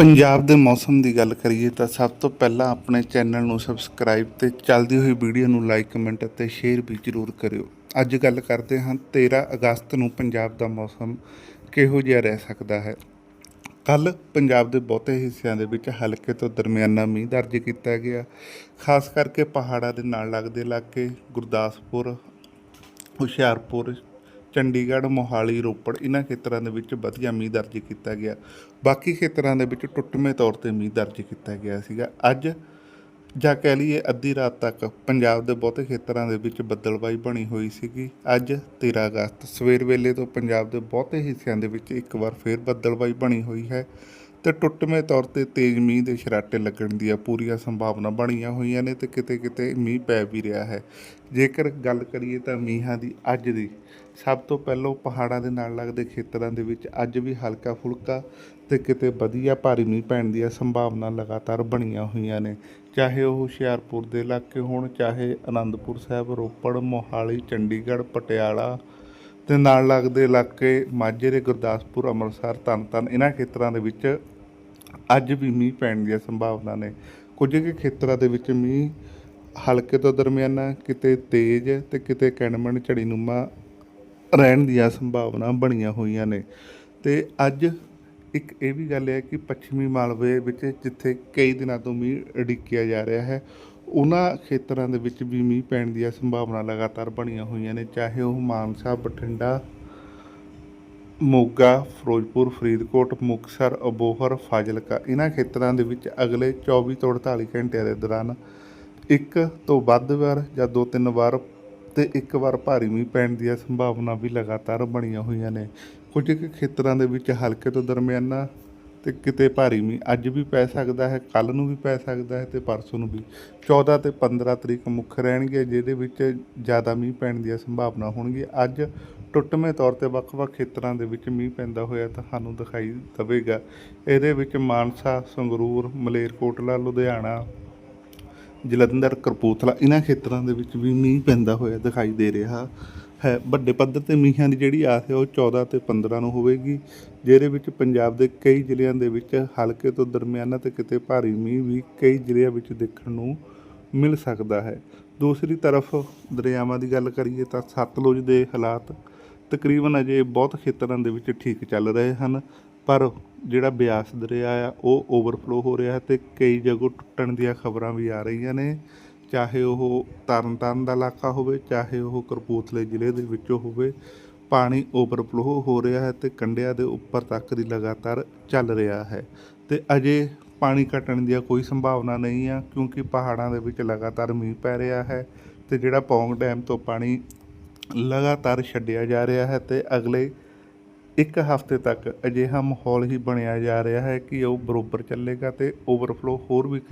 ਪੰਜਾਬ ਦੇ ਮੌਸਮ ਦੀ ਗੱਲ ਕਰੀਏ ਤਾਂ ਸਭ ਤੋਂ ਪਹਿਲਾਂ ਆਪਣੇ ਚੈਨਲ ਨੂੰ ਸਬਸਕ੍ਰਾਈਬ ਤੇ ਚੱਲਦੀ ਹੋਈ ਵੀਡੀਓ ਨੂੰ ਲਾਈਕ, ਕਮੈਂਟ ਅਤੇ ਸ਼ੇਅਰ ਵੀ ਜ਼ਰੂਰ ਕਰਿਓ। ਅੱਜ ਗੱਲ ਕਰਦੇ ਹਾਂ 13 ਅਗਸਤ ਨੂੰ ਪੰਜਾਬ ਦਾ ਮੌਸਮ ਕਿਹੋ ਜਿਹਾ ਰਹਿ ਸਕਦਾ ਹੈ। ਕੱਲ ਪੰਜਾਬ ਦੇ ਬਹੁਤੇ ਹਿੱਸਿਆਂ ਦੇ ਵਿੱਚ ਹਲਕੇ ਤੋਂ ਦਰਮਿਆਨਾ ਮੀਂਹ ਦਰਜ ਕੀਤਾ ਗਿਆ। ਖਾਸ ਕਰਕੇ ਪਹਾੜਾਂ ਦੇ ਨਾਲ ਲੱਗਦੇ ਇਲਾਕੇ ਗੁਰਦਾਸਪੁਰ, ਹੁਸ਼ਿਆਰਪੁਰ ਚੰਡੀਗੜ੍ਹ, ਮੋਹਾਲੀ, ਰੋਪੜ ਇਹਨਾਂ ਖੇਤਰਾਂ ਦੇ ਵਿੱਚ ਵਧੀਆ ਮੀਂਹ ਦਰਜ ਕੀਤਾ ਗਿਆ। ਬਾਕੀ ਖੇਤਰਾਂ ਦੇ ਵਿੱਚ ਟੁੱਟਵੇਂ ਤੌਰ ਤੇ ਮੀਂਹ ਦਰਜ ਕੀਤਾ ਗਿਆ ਸੀਗਾ। ਅੱਜ ਜਾਂ ਕਹਿ ਲਈਏ ਅੱਧੀ ਰਾਤ ਤੱਕ ਪੰਜਾਬ ਦੇ ਬਹੁਤੇ ਖੇਤਰਾਂ ਦੇ ਵਿੱਚ ਬੱਦਲਬਾਈ ਬਣੀ ਹੋਈ ਸੀਗੀ। ਅੱਜ 13 ਅਗਸਤ ਸਵੇਰ ਵੇਲੇ ਤੋਂ ਪੰਜਾਬ ਦੇ ਬਹੁਤੇ ਹਿੱਸਿਆਂ ਦੇ ਵਿੱਚ ਇੱਕ ਵਾਰ ਫੇਰ ਬੱਦਲਬਾਈ ਬਣੀ ਹੋਈ ਹੈ। ਤੇ ਟੁੱਟਵੇਂ ਤੌਰ ਤੇ ਤੇਜ਼ ਮੀਂਹ ਦੇ ਛਰਾਟੇ ਲੱਗਣ ਦੀਆਂ ਪੂਰੀਆਂ ਸੰਭਾਵਨਾ ਬਣੀਆਂ ਹੋਈਆਂ ਨੇ ਤੇ ਕਿਤੇ ਕਿਤੇ ਮੀਂਹ ਪੈ ਵੀ ਰਿਹਾ ਹੈ। ਜੇਕਰ ਗੱਲ ਕਰੀਏ ਤਾਂ ਮੀਂਹਾਂ ਦੀ ਅੱਜ ਦੀ ਸਭ ਤੋਂ ਪਹਿਲਾਂ ਪਹਾੜਾਂ ਦੇ ਨਾਲ ਲੱਗਦੇ ਖੇਤਰਾਂ ਦੇ ਵਿੱਚ ਅੱਜ ਵੀ ਹਲਕਾ ਫੁਲਕਾ ਤੇ ਕਿਤੇ ਵਧੀਆ ਭਾਰੀ ਮੀਂਹ ਪੈਣ ਦੀਆਂ ਸੰਭਾਵਨਾ ਲਗਾਤਾਰ ਬਣੀਆਂ ਹੋਈਆਂ ਨੇ। ਚਾਹੇ ਉਹ ਹੁਸ਼ਿਆਰਪੁਰ ਦੇ ਇਲਾਕੇ ਹੋਣ, ਚਾਹੇ ਅਨੰਦਪੁਰ ਸਾਹਿਬ, ਰੋਪੜ, ਮੋਹਾਲੀ, ਚੰਡੀਗੜ੍ਹ, ਪਟਿਆਲਾ ਤੇ ਨਾਲ ਲੱਗਦੇ ਇਲਾਕੇ ਮਾਝੇ ਦੇ ਗੁਰਦਾਸਪੁਰ, ਅੰਮ੍ਰਿਤਸਰ ਤਰਨਤਾਰਨ ਇਹਨਾਂ ਖੇਤਰਾਂ ਦੇ ਵਿੱਚ ਅੱਜ ਵੀ ਮੀਂਹ ਪੈਣ ਦੀਆਂ ਸੰਭਾਵਨਾ ਨੇ। ਕੁਝ ਕੁ ਖੇਤਰਾਂ ਦੇ ਵਿੱਚ ਮੀਂਹ ਹਲਕੇ ਤੋਂ ਦਰਮਿਆਨਾ ਕਿਤੇ ਤੇਜ਼ ਤੇ ਕਿਤੇ ਕਣਮਣ, ਝੜੀਨੁਮਾ ਰਹਿਣ ਦੀਆਂ ਸੰਭਾਵਨਾ ਬਣੀਆਂ ਹੋਈਆਂ ਨੇ। ਤੇ ਅੱਜ ਇੱਕ ਇਹ ਵੀ ਗੱਲ ਹੈ ਕਿ ਪੱਛਮੀ ਮਾਲਵੇ ਵਿੱਚ ਜਿੱਥੇ ਕਈ ਦਿਨਾਂ ਤੋਂ ਮੀਂਹ ਉਡੀਕਿਆ ਜਾ ਰਿਹਾ ਹੈ ਉਹਨਾਂ ਖੇਤਰਾਂ ਦੇ ਵਿੱਚ ਵੀ ਮੀਂਹ ਪੈਣ ਦੀਆਂ ਸੰਭਾਵਨਾ ਲਗਾਤਾਰ ਬਣੀਆਂ ਹੋਈਆਂ ਨੇ, ਚਾਹੇ ਉਹ ਮਾਨਸਾ ਬਠਿੰਡਾ, ਮੋਗਾ, ਫਿਰੋਜ਼ਪੁਰ, ਫਰੀਦਕੋਟ, ਮੁਕਤਸਰ, ਅਬੋਹਰ, ਫਾਜ਼ਿਲਕਾ, ਇਹਨਾਂ ਖੇਤਰਾਂ ਦੇ ਵਿੱਚ ਅਗਲੇ 24 ਤੋਂ 48 ਘੰਟਿਆਂ ਦੇ ਦੌਰਾਨ ਇੱਕ ਤੋਂ ਵੱਧ ਵਾਰ ਜਾਂ ਦੋ ਤਿੰਨ ਵਾਰ ਤੇ ਇੱਕ ਵਾਰ ਭਾਰੀ ਮੀਂਹ ਪੈਣ ਦੀਆਂ ਸੰਭਾਵਨਾ ਵੀ ਲਗਾਤਾਰ ਬਣੀਆਂ ਹੋਈਆਂ ਨੇ। ਕੁਝ ਕੁ ਖੇਤਰਾਂ ਦੇ ਵਿੱਚ ਹਲਕੇ ਤੋਂ ਦਰਮਿਆਨਾ ਤੇ ਕਿਤੇ ਭਾਰੀ ਮੀਂਹ, ਅੱਜ ਵੀ ਪੈ ਸਕਦਾ ਹੈ ਕੱਲ ਨੂੰ ਵੀ ਪੈ ਸਕਦਾ ਹੈ ਤੇ ਪਰਸੋਂ ਨੂੰ ਵੀ। 14 ਤੇ 15 ਤਰੀਕ ਮੁੱਖ ਰਹਿਣਗੇ, ਜਿਹਦੇ ਵਿੱਚ ਜ਼ਿਆਦਾ ਮੀਂਹ ਪੈਣ ਦੀਆਂ ਸੰਭਾਵਨਾ ਹੋਣਗੀਆਂ। ਅੱਜ ਟੁੱਟਵੇਂ ਤੌਰ ਤੇ ਵੱਖ-ਵੱਖ ਖੇਤਰਾਂ ਦੇ ਵਿੱਚ ਮੀਂਹ ਪੈਂਦਾ ਹੋਇਆ ਤੁਹਾਨੂੰ ਦਿਖਾਈ ਦੇਵੇਗਾ। ਇਹਦੇ ਵਿੱਚ ਮਾਨਸਾ, ਸੰਗਰੂਰ, ਮਲੇਰਕੋਟਲਾ, ਲੁਧਿਆਣਾ, ਜਲੰਧਰ ਕਰਪੂਥਲਾ ਇਹਨਾਂ ਖੇਤਰਾਂ ਦੇ ਵਿੱਚ ਵੀ ਮੀਂਹ ਪੈਂਦਾ ਹੋਇਆ ਦਿਖਾਈ ਦੇ ਰਿਹਾ। ਹੈ, ਵੱਡੇ ਪੱਧਰ ਤੇ ਮੀਂਹਾਂ ਦੀ ਜਿਹੜੀ ਆਸ ਹੈ, ਉਹ 14 ਤੇ 15 ਨੂੰ ਹੋਵੇਗੀ, ਜਿਹਦੇ ਵਿੱਚ ਪੰਜਾਬ ਦੇ ਕਈ ਜ਼ਿਲ੍ਹਿਆਂ ਦੇ ਵਿੱਚ ਹਲਕੇ ਤੋਂ ਦਰਮਿਆਨਾ ਤੇ ਕਿਤੇ ਭਾਰੀ ਮੀਂਹ ਵੀ ਕਈ ਜ਼ਿਲ੍ਹਿਆਂ ਵਿੱਚ ਦੇਖਣ ਨੂੰ ਮਿਲ ਸਕਦਾ ਹੈ। ਦੂਸਰੀ ਤਰਫ ਦਰਿਆਵਾਂ ਦੀ ਗੱਲ ਕਰੀਏ ਤਾਂ ਸਤਲੁਜ ਦੇ ਹਾਲਾਤ ਤਕਰੀਬਨ ਅਜੇ ਬਹੁਤ ਖੇਤਰਾਂ ਦੇ ਵਿੱਚ ਠੀਕ ਚੱਲ ਰਹੇ ਹਨ, ਪਰ ਜਿਹੜਾ ਬਿਆਸ ਦਰਿਆ ਆ, ਉਹ ਓਵਰਫਲੋ ਹੋ ਰਿਹਾ ਹੈ ਤੇ ਕਈ ਜਗ੍ਹਾ ਟੁੱਟਣ ਦੀਆਂ ਖਬਰਾਂ ਵੀ ਆ ਰਹੀਆਂ ਨੇ। ਚਾਹੇ ਉਹ ਤਰਨਤਾਰਨ ਦਾ ਇਲਾਕਾ ਹੋਵੇ, ਚਾਹੇ ਉਹ ਕਰਪੂਥਲੇ ਜ਼ਿਲ੍ਹੇ ਦੇ ਵਿੱਚੋਂ ਹੋਵੇ, ਪਾਣੀ ਓਵਰਫਲੋ ਹੋ ਰਿਹਾ ਹੈ ਤੇ ਕੰਢਿਆਂ ਦੇ ਉੱਪਰ ਤੱਕ ਦੀ ਲਗਾਤਾਰ ਚੱਲ ਰਿਹਾ ਹੈ ਤੇ ਅਜੇ ਪਾਣੀ ਘਟਣ ਦੀ ਕੋਈ ਸੰਭਾਵਨਾ ਨਹੀਂ ਆ, ਕਿਉਂਕਿ ਪਹਾੜਾਂ ਦੇ ਵਿੱਚ ਲਗਾਤਾਰ ਮੀਂਹ ਪੈ ਰਿਹਾ ਹੈ ਤੇ ਜਿਹੜਾ ਪੌਂਗ ਡੈਮ ਤੋਂ ਪਾਣੀ ਲਗਾਤਾਰ ਛੱਡਿਆ ਜਾ ਰਿਹਾ ਹੈ ਤੇ ਅਗਲੇ ਇੱਕ ਹਫ਼ਤੇ ਤੱਕ ਅਜਿਹਾ ਮਾਹੌਲ ਹੀ ਬਣਿਆ ਜਾ ਰਿਹਾ ਹੈ ਕਿ ਉਹ ਬਰੋਬਰ ਚੱਲੇਗਾ ਤੇ ਓਵਰਫਲੋ ਹੋਰ ਵੀ ਕਈ